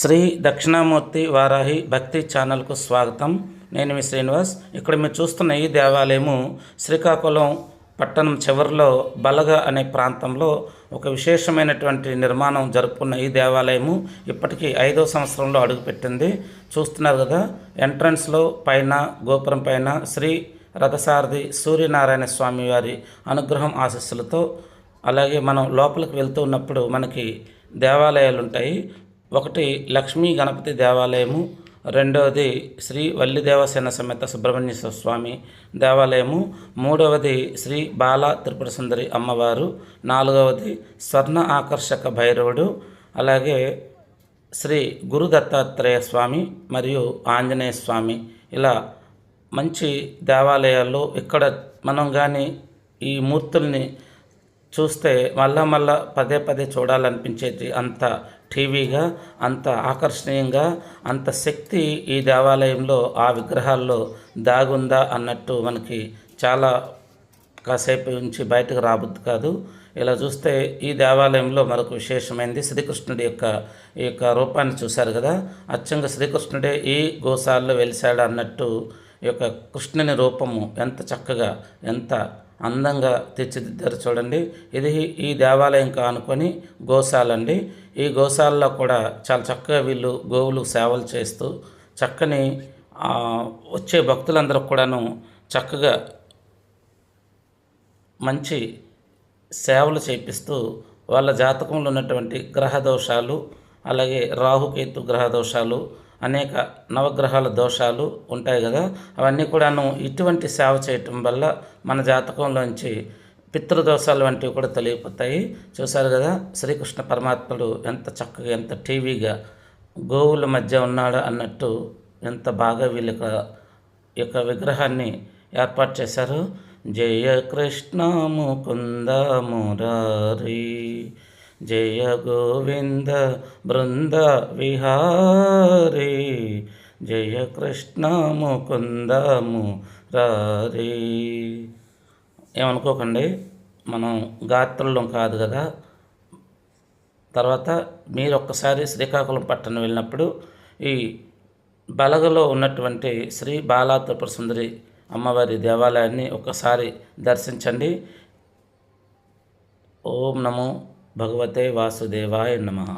శ్రీ దక్షిణామూర్తి వారాహి భక్తి ఛానల్కు స్వాగతం. నేను మీ శ్రీనివాస్. ఇక్కడ మీరు చూస్తున్న ఈ దేవాలయము శ్రీకాకుళం పట్టణం చివరిలో బలగ అనే ప్రాంతంలో ఒక విశేషమైనటువంటి నిర్మాణం జరుపుకున్న ఈ దేవాలయము ఇప్పటికీ ఐదో సంవత్సరంలో అడుగుపెట్టింది. చూస్తున్నారు కదా ఎంట్రన్స్లో పైన గోపురం పైన శ్రీ రథసారథి సూర్యనారాయణ స్వామి వారి అనుగ్రహం ఆశస్సులతో అలాగే మనం లోపలికి వెళ్తూ ఉన్నప్పుడు మనకి దేవాలయాలు ఉంటాయి ఒకటి లక్ష్మీ గణపతి దేవాలయము రెండవది శ్రీ వల్లిదేవసేన సమేత సుబ్రహ్మణ్యేశ్వర స్వామి దేవాలయము మూడవది శ్రీ బాల త్రిపుర సుందరి అమ్మవారు నాలుగవది స్వర్ణ ఆకర్షక భైరవుడు అలాగే శ్రీ గురు దత్తాత్రేయ స్వామి మరియు ఆంజనేయ స్వామి. ఇలా మంచి దేవాలయాల్లో ఇక్కడ మనం కానీ ఈ మూర్తుల్ని చూస్తే మళ్ళా మళ్ళా పదే పదే చూడాలనిపించేది అంత టీవీగా అంత ఆకర్షణీయంగా అంత శక్తి ఈ దేవాలయంలో ఆ విగ్రహాల్లో దాగుందా అన్నట్టు మనకి చాలా కాసేపు నుంచి బయటకు రాబుద్ది కాదు. ఇలా చూస్తే ఈ దేవాలయంలో మరొక విశేషమైనది శ్రీకృష్ణుడి యొక్క ఈ యొక్క రూపాన్ని చూశారు కదా? అచ్చంగా శ్రీకృష్ణుడే ఈ గోశాలలో వెలిశాడు అన్నట్టు ఈ యొక్క కృష్ణుని రూపము ఎంత చక్కగా ఎంత అందంగా తీర్చిదిద్దారు చూడండి. ఇది ఈ దేవాలయం కానుకొని గోశాలండి. ఈ గోశాలలో కూడా చాలా చక్కగా వీళ్ళు గోవులు సేవలు చేస్తూ చక్కని వచ్చే భక్తులందరూ కూడాను చక్కగా మంచి సేవలు చేపిస్తూ వాళ్ళ జాతకంలో ఉన్నటువంటి గ్రహ దోషాలు అలాగే రాహుకేతు గ్రహ దోషాలు అనేక నవగ్రహాల దోషాలు ఉంటాయి కదా. అవన్నీ కూడాను ఇటువంటి సేవ చేయటం వల్ల మన జాతకంలోంచి పితృదోషాలు వంటివి కూడా తొలగిపోతాయి. చూశారు కదా శ్రీకృష్ణ పరమాత్ముడు ఎంత చక్కగా ఎంత టీవీగా గోవుల మధ్య ఉన్నాడు అన్నట్టు ఎంత బాగా వీళ్ళ యొక్క విగ్రహాన్ని ఏర్పాటు చేశారు. జయ కృష్ణ ముకుంద జయ గోవింద బృంద విహారీ జయ కృష్ణ ముకుంద రారీ. ఏమనుకోకండి మనం గాత్రులం కాదు కదా. తర్వాత మీరు ఒక్కసారి శ్రీకాకుళం పట్టణం వెళ్ళినప్పుడు ఈ బలగలో ఉన్నటువంటి శ్రీ బాలా త్రిపుర సుందరి అమ్మవారి దేవాలయాన్ని ఒకసారి దర్శించండి. ఓం నమో भगवते वासुदेवाय नमः।